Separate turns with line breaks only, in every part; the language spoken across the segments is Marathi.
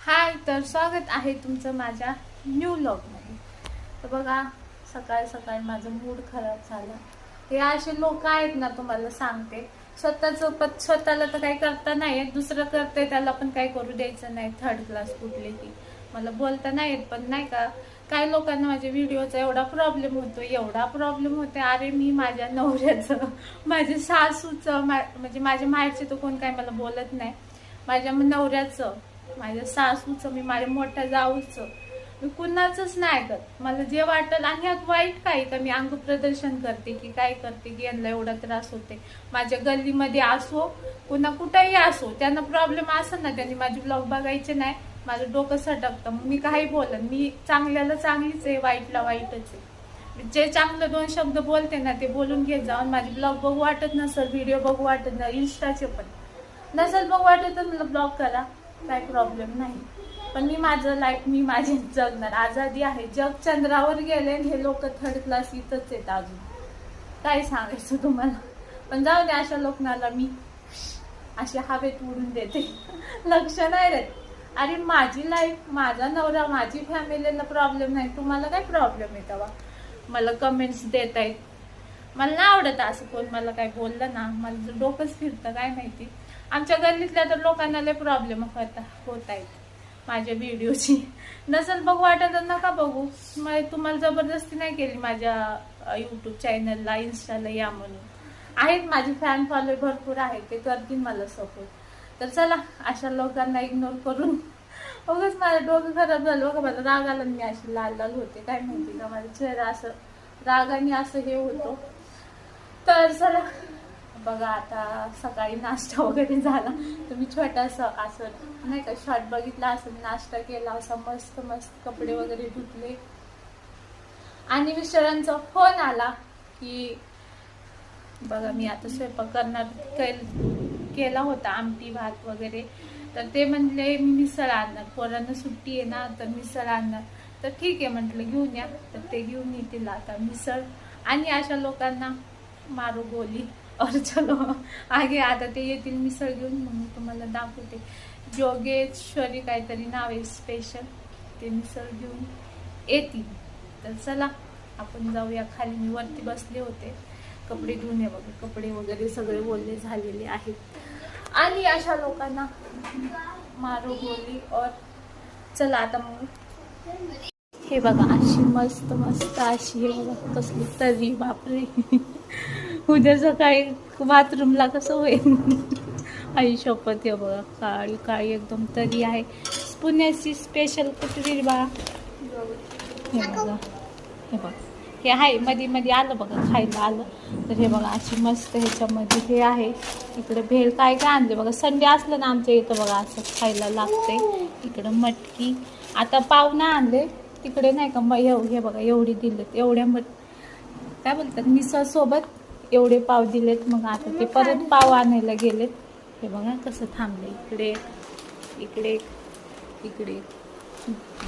हाय तर स्वागत आहे तुमचं माझ्या न्यू मध्ये. तर बघा सकाळ सकाळ माझं मूड खराब झाला. हे असे लोक आहेत ना तुम्हाला सांगते. स्वतःच पत स्वतःला तर काही करता नाही येत दुसरं करते त्याला पण काही करू द्यायचं नाही थर्ड क्लास कुठले की मला बोलता नाही येत पण नाही का काही लोकांना माझ्या व्हिडिओचा एवढा प्रॉब्लेम होतो एवढा प्रॉब्लेम होते अरे मी माझ्या नवऱ्याचं माझ्या सासूचं मा- म्हणजे माझ्या माहेरचे तर कोण काय मला बोलत नाही. माझ्या नवऱ्याचं माझ्या सासूचं मी माझ्या मोठ्या जाऊचं. मी कुणाचंच नाही ऐकत. मला जे वाटत आणि यात वाईट काय का? मी अंग प्रदर्शन करते की काय करते की यांना एवढा त्रास होते माझ्या गल्लीमध्ये असो कुणा कुठेही असो त्यांना प्रॉब्लेम असं ना त्यांनी माझे ब्लॉग बघायचे नाही. माझं डोकं सटकतं मग मी काही बोलन मी चांगल्याला चांगलीच आहे वाईटला वाईटच आहे. जे चांगलं दोन शब्द बोलते ना ते बोलून घेत जाऊन माझे ब्लॉग बघू वाटत नसेल व्हिडिओ बघू वाटत नाही इन्स्टाचे पण. नसेल बघू वाटत तर मला ब्लॉग करा. काय प्रॉब्लेम नाही. पण मी माझं लाईफ मी माझी जगणार. आझादी आहे. जग चंद्रावर गेले आणि हे लोक थर्ड क्लास इथंच आहेत अजून. काय सांगायचं तुम्हाला? पण जाऊ दे अशा लोकांना मी अशी हवेत उडून देते. लक्ष नाही देत. अरे माझी लाईफ माझा नवरा माझी फॅमिलीला प्रॉब्लेम नाही. तुम्हाला काय प्रॉब्लेम आहे तेव्हा? मला कमेंट्स देत आहेत मला नाही आवडत असं कोण मला काय बोललं ना. मला डोकंच फिरतं काय माहिती? आमच्या गल्लीतल्या तर लोकांना लय प्रॉब्लेम करता होत आहेत. माझ्या व्हिडिओची नसेल बघू वाटत तर नका बघू. मग तुम्हाला जबरदस्ती नाही केली माझ्या युट्यूब चॅनलला इन्स्टाला या म्हणून. आहेत माझे फॅन फॉलोअर भरपूर आहेत ते करतील मला सपोर्ट तर चला अशा लोकांना इग्नोर करून. उगाच माझं डोकं खराब झालं बघा मला राग आला मी अशी लाल लाल होते. काय माहिती का माझा चेहरा असं रागाने असं हे होतो. तर चला बघा आता सकाळी नाश्ता वगैरे झाला. तर मी छोटासा असं नाही का शॉर्ट बघितला असं नाश्ता केला असा मस्त मस्त कपडे वगैरे धुतले. आणि मिस्टरांचा फोन आला की बघा मी आता स्वयंपाक करणार केल- केला होता आमटी भात वगैरे. तर ते म्हणले मी मिसळ आणणार पोरांना सुट्टी आहे ना तर मिसळ आणणार. तर ठीक आहे म्हटलं घेऊन या. तर ते घेऊन येतील आता मिसळ. आणि अशा लोकांना मारू गोली. और चलो आगे आता ते येतील मिसळ घेऊन मग मी तुम्हाला दाखवते. जोगेश्वरी काहीतरी नाव आहे स्पेशल ते मिसळ घेऊन येतील. तर चला आपण जाऊया खाली. मी वरती बसले होते. कपडे धुणे बघा. कपडे वगैरे सगळे बोलले झालेले आहेत. आणि अशा लोकांना मारू बोली और चला आता मग. हे बघा अशी मस्त मस्त अशी हे बघा कसली तरी बापरे. उद्या सकाळी बाथरूमला कसं होईल? आई शपथ हे बघा काळी काळी एकदम तरी आहे. पुण्याची स्पेशल कुठली बा हे बघा हे बघा. हे आहे मध्ये मध्ये आलं बघा खायला आलं. तर हे बघा अशी मस्त ह्याच्यामध्ये हे आहे. इकडे भेळ काय काय आणले बघा. संडे असलं ना आमच्या इथं बघा असं खायला लागते इकडं मटकी. आता पाहुणा आणले. तिकडे नाही का मग हे बघा एवढी दिलेत. एवढ्या मट काय बोलतात? मिसळ सोबत एवढे पाव दिलेत मग आता ते परत पाव आणायला गेलेत. हे बघा कसं थांबले इकडे इकडे इकडे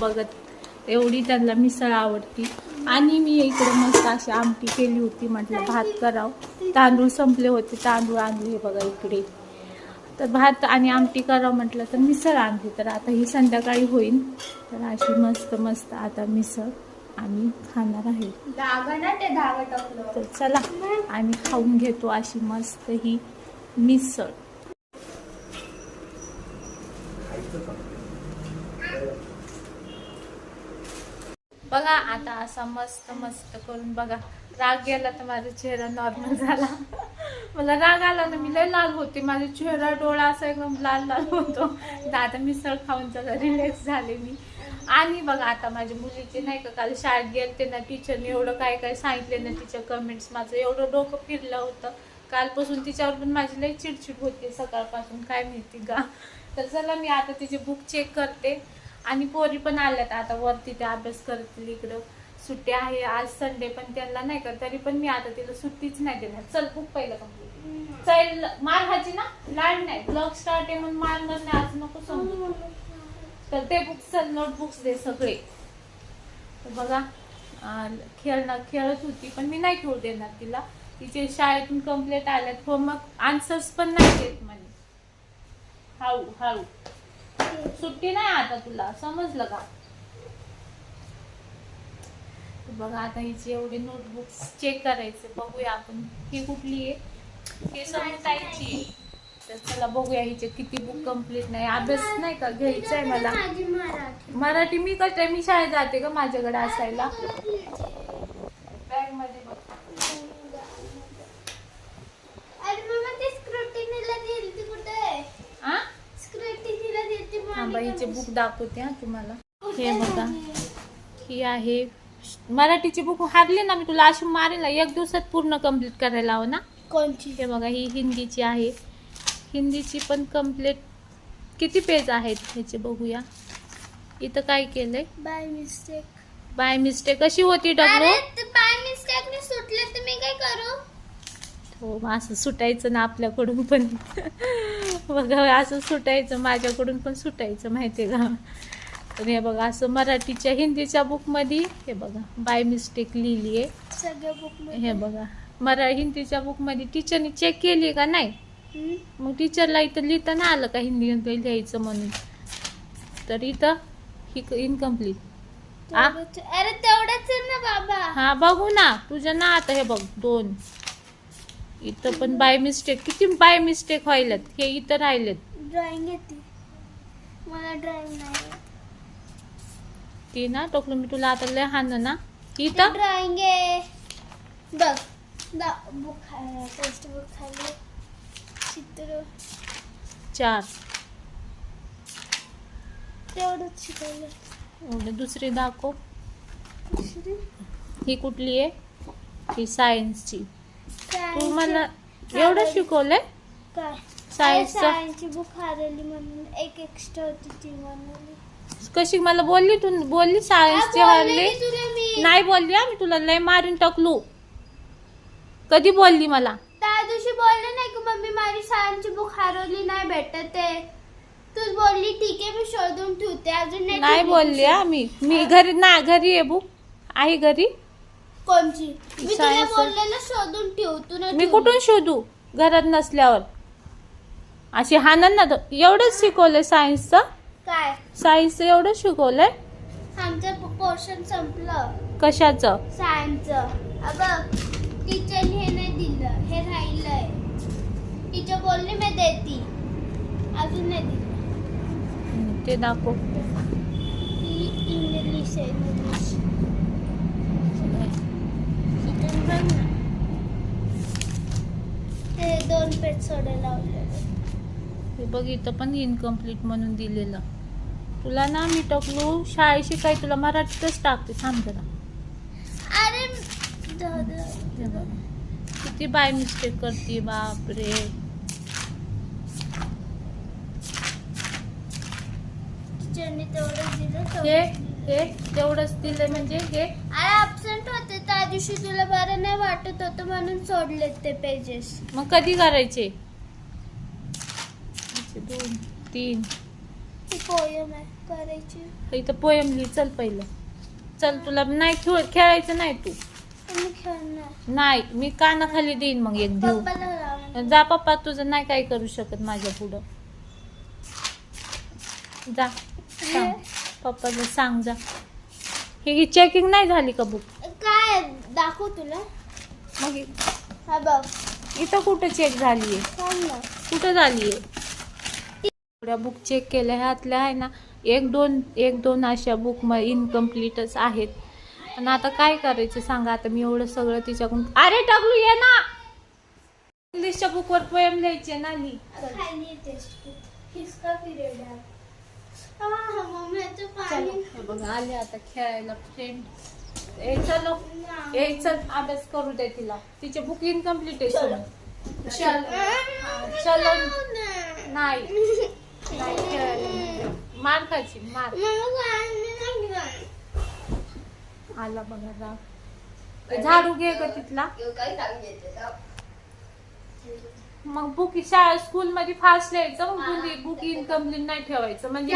बघत एवढी त्यांना मिसळ आवडती. आणि मी इकडे मस्त अशी आमटी केली होती म्हटलं भात करावं. तांदूळ संपले होते तांदूळ आणले हे बघा इकडे. तर भात आणि आमटी करावं म्हटलं तर मिसळ आणली. तर आता ही संध्याकाळी होईल. तर अशी मस्त मस्त आता मिसळ. आम्ही खाणार आहे. तर चला आम्ही खाऊन घेतो अशी मस्त ही मिसळ. बघा आता असा मस्त मस्त करून बघा. राग गेला तर माझा चेहरा नॉर्मल झाला. मला राग आला ना मी लय लाल होते. माझा चेहरा डोळा असा एकदम लाल लाल होतो आता मिसळ खाऊन जरा रिलॅक्स झाले मी. आणि बघा आता माझ्या मुलीचे नाही का काल शाळेत गेलते ना टीचरने एवढं काय काय सांगितले ना तिच्या कमेंट्स माझं एवढं डोकं फिरलं होतं. कालपासून तिच्यावर पण माझी लई चिडचिड होते सकाळपासून काय माहिती का तर चला मी आता तिचे बुक चेक करते. आणि पोरी पण आल्यात आता वरती ते अभ्यास करतील इकडं. सुट्टी आहे आज संडे पण त्यांना नाही का तरी पण मी आता तिला सुट्टीच नाही देणार. चल बुक पहिलं कंप्लीट चल मार खायची ना. लाड नाही. ब्लॉग स्टार्ट आहे म्हणून मारणार नाही आज नको समजू. तर ते बुक्स नोटबुक्स दे सगळे. तर बघा खेळणार खेळणं खेळत होती पण मी नाही खेळू देणार तिला. तिचे शाळेतून कंप्लेंट आल्यात हो मग आन्सर्स पण नाही देत म्हणे. हाऊ हाऊ. सुट्टी नाही आता तुला समजलं का? बघा आता हिची एवढी नोटबुक्स चेक करायचे बघूया आपण. ही कुठली आहे? हे समजायची आहे तर चला बघूया हिचे किती बुक कंप्लीट नाही. अभ्यास नाही का घ्यायचा आहे मला?
मराठी.
मराठी मी कसं मी शाळेत जाते का माझ्याकडे असायला? बॅगमध्ये बघ.
अरे मम्मा ते स्क्रुटिनीला दिली ती कुठे? आहे
आ?
स्क्रुटिनीला दिली ती
थांबा हिचे बुक दाखवते हा तुम्हाला हे बघा. ही आहे. मराठीची बुक हारली ना मी तुला अशी मारेल एक दिवसात पूर्ण कंप्लीट करायला हवं ना?
कोणची?
हे बघा ही हिंदीची आहे. हिंदीची पण कंप्लीट किती पेज आहेत ह्याचे बघूया. इथं काय केलंय?
बाय मिस्टेक
बाय मिस्टेक कशी होती डब्ल्यू
बाय मिस्टेकने सुटले तर मी काय करू?
हो मग असं सुटायचं ना आपल्याकडून पण. बघा असं सुटायचं माझ्याकडून पण सुटायचं माहितीये का? तर हे बघा असं मराठीच्या हिंदीच्या बुकमध्ये हे बघा बाय मिस्टेक लिहिली आहे
सगळ्या बुक
हे बघा मरा हिंदीच्या बुकमध्ये टीचरनी चेक केली का? नाही. मग टीचरला इथं लिहिता नाही आलं का? हिंदी लिहायचं म्हणून. तर इथं ही इनकम्प्लीट
अरे तेवढंच ना बाबा.
हा बघू ना. तुझ्या ना आता हे बघ दोन. इथं पण बाय मिस्टेक किती बाय मिस्टेक व्हायलेत हे इथं राहिलेत.
ड्रॉइंग येते. मला ड्रॉइंग नाही
ती ना टोकलं मी तुला आता लय हाण ना. इथं?
ड्रॉइंग आहे. बघ. दा बुक टेक्स्ट बुक खाली. चित्र.
चार.
तेवढंच शिकवलं.
एवढे दुसरी दाखव.
दुसरी?
ही कुठली आहे? ही सायन्सची तू मला एवढं शिकवलंय?
काय?
सायन्सचं
सायन्सची बुक हरवली म्हणून? एक एक्स्ट्रा होती ती म्हणून.
कशी मला बोलली तू? बोलली सायन्सची हरली नाही बोलली हा मी. तुला लय मारून टाकलू. कधी बोलली मला?
त्या दिवशी बोलले नाही की मम्मी माझी सायन्सची बुक हरवली नाही भेटत आहे तूच बोलली ठीक आहे मी शोधून ठेवते. अजून नाही
बोलली हा मी. मी घरी ना घरी आहे बुक. आहे घरी?
कोणची? मी तुला. बोललेलं शोधून ठेव तू नाही
मी
ठेवली.
कुठून शोधू? घरात नसल्यावर. अशी हाणन ना तर एवढंच शिकवलंय सायन्सचं.
काय?
सायन्सचं एवढं शिकवलंय.
आमचं पोर्शन संपलं.
कशाचं?
सायन्सचं. अबघ टीचरने हे नाही दिलं हे राहिलंय. टीचर बोलली मी देती. अजून नाही दिलं.
ते दाखव.
ही इंग्लिश आहे इंग्लिश इथून बघ ना ते दोन पेज सोडायला लावलेले.
हे बघ इथं पण इनकम्प्लीट म्हणून दिलेलं. तुला ना मी टाकलो शाळेशी काय तुला मराठीतच टाकते थांब जरा. किती बाय मिस्टेक करते बापरे. हे
तेवढंच
हे तेवढंच दिलं म्हणजे हे?
अरे अब्सेंट होते त्या दिवशी तुला बरं नाही वाटत होतं म्हणून सोडलेत ते पेजेस
मग कधी करायचे? दोन तीन.
पोयम आहे करायची.
इथं पोयम लिही चल पहिलं. चल तुला नाही खेळ खेळायचं नाही तू. नाही मी कानाखाली देईन मग एक देऊ.
पप्पाला लावणार.
जा पप्पा तुझं नाही काय करू शकत माझ्या पुढं. जा सांग पप्पाला सांग जा. ही चेकिंग नाही झाली का बुक
काय दाखवू तुला.
मग इ-
हा बघ.
इथं कुठं चेक झाली आहे
सांग ना.
कुठं झाली आहे एवढ्या बुक चेक केल्या ह्यातल्या आहे ना एक दोन एक दोन अशा बुक म इनकम्प्लीटच आहेत. पण आता काय करायचं सांगा आता मी एवढं सगळं तिच्याकडून अरे टाकलू ये ना! इंग्लिशच्या बुकवर पोएम लिहायचे ना
हे.
बघा आले आता खेळायला फ्रेंड ए चलो ए चल अभ्यास करू दे तिला. तिचे बुक इनकम्प्लीट आहे. चलो. चलो. नाही. मार खायची मार. आला बघा राव ते झाडू घे का तिथला. मग बुक शाळा स्कूल मध्ये फास्ट लिहायचं मग बुक बुक इनकम्प्लीट नाही ठेवायचं. म्हणजे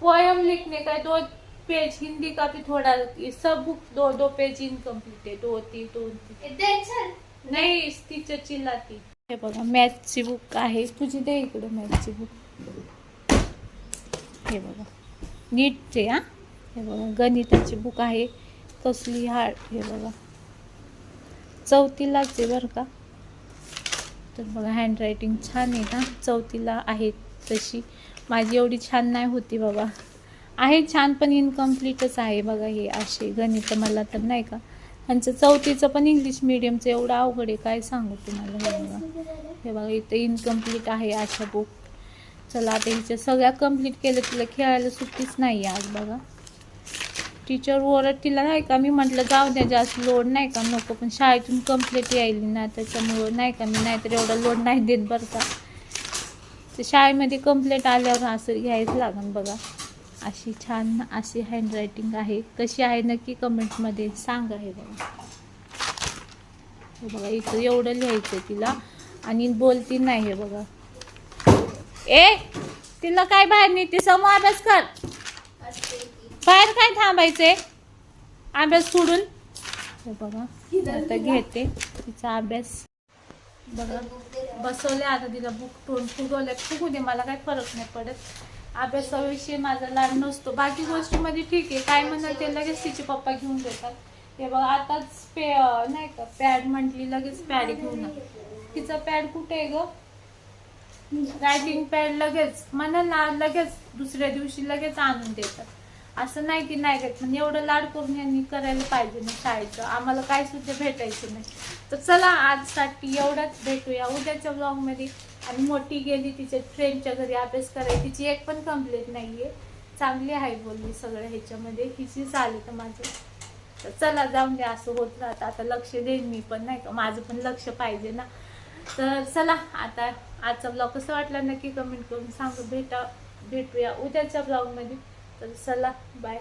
पोयम लिखने का दो पेज हिंदी का भी थोड़ा सब बुक दो दो पेज इनकम्प्लीट है दो तीन दोन तीन नाही टीचर चिल्लाती हे बघा मॅथची बुक आहे. तुझी दे इकडे मॅथची बुक हे बघा. नीटचे हा? हे बघा गणिताची बुक आहे. कसली हार्ड हे बघा. चौथीलाच आहे बरं का? तर बघा हँडरायटिंग छान आहे ना? चौथीला आहे तशी. माझी एवढी छान नाही होती बाबा. आहे छान पण इनकम्प्लीटच आहे. बघा हे असे गणित मला तर नाही का? त्यांचं चौथीचं पण इंग्लिश मिडियमचं एवढं अवघड आहे. काय सांगू तुम्हाला हे बघा? हे बघा इथं इनकम्प्लीट आहे अशा बुक चला आता हिच्या सगळ्या कंप्लीट केलं तिला खेळायला सुट्टीच नाही आहे आज बघा. टीचर ओरड तिला नाही का? मी म्हटलं जाऊ द्या जास्त लोड नाही का? नको पण शाळेतून कंप्लीट यायली ना त्याच्यामुळं नाही का? मी नाहीतर एवढा लोड नाही देत बरं का. ते शाळेमध्ये कंप्लीट आल्यावर असं घ्यायचं लागेल बघा. अशी छान अशी हँडरायटिंग आहे. कशी आहे नक्की कमेंटमध्ये सांगा हे बघा. हे बघा इथं एवढं लिहायचं तिला आणि बोलती नाही हे बघा. ए तिला काय बाहेर नाही ती समोर अभ्यास कर. बाहेर काय थांबायचे अभ्यास सोडून? बघा आता घेते तिचा अभ्यास. बघा बसवले आता तिला बुक टोन फुगवले फुगू दे मला काही फरक नाही पडत. अभ्यासाविषयी माझा लाड नसतो. बाकी गोष्टीमध्ये ठीक आहे. काय म्हणणार ते लगेच तिचे पप्पा घेऊन देतात. हे बघा आताच पे नाही का पॅड म्हटली लगेच पॅड घेऊन तिचा पॅड कुठे आहे ग? रायटिंग पॅड लगेच. म्हणा ना लगेच दुसऱ्या दिवशी लगेच आणून देतात. असं नाही की नाही घेत. पण एवढं लाड करून यांनी करायला पाहिजे ना शाळेचं. आम्हाला काय सुद्धा भेटायचं नाही. तर चला आजसाठी एवढंच भेटूया. उद्याच्या ब्लॉगमध्ये आणि मोठी गेली तिच्या फ्रेंडच्या घरी अभ्यास करायची तिची एक पण कंप्लेंट नाही आहे चांगली आहे बोलली सगळं ह्याच्यामध्ये. हिची आली तर माझं. तर चला जाऊन द्या असं होत राहतं. आता लक्ष देईन मी पण नाही का? माझं पण लक्ष पाहिजे ना. तर चला आता आजचा ब्लॉग कसं वाटला नक्की कमेंट करून सांगू. भेटा भेटूया उद्याच्या ब्लॉगमध्ये तर चला बाय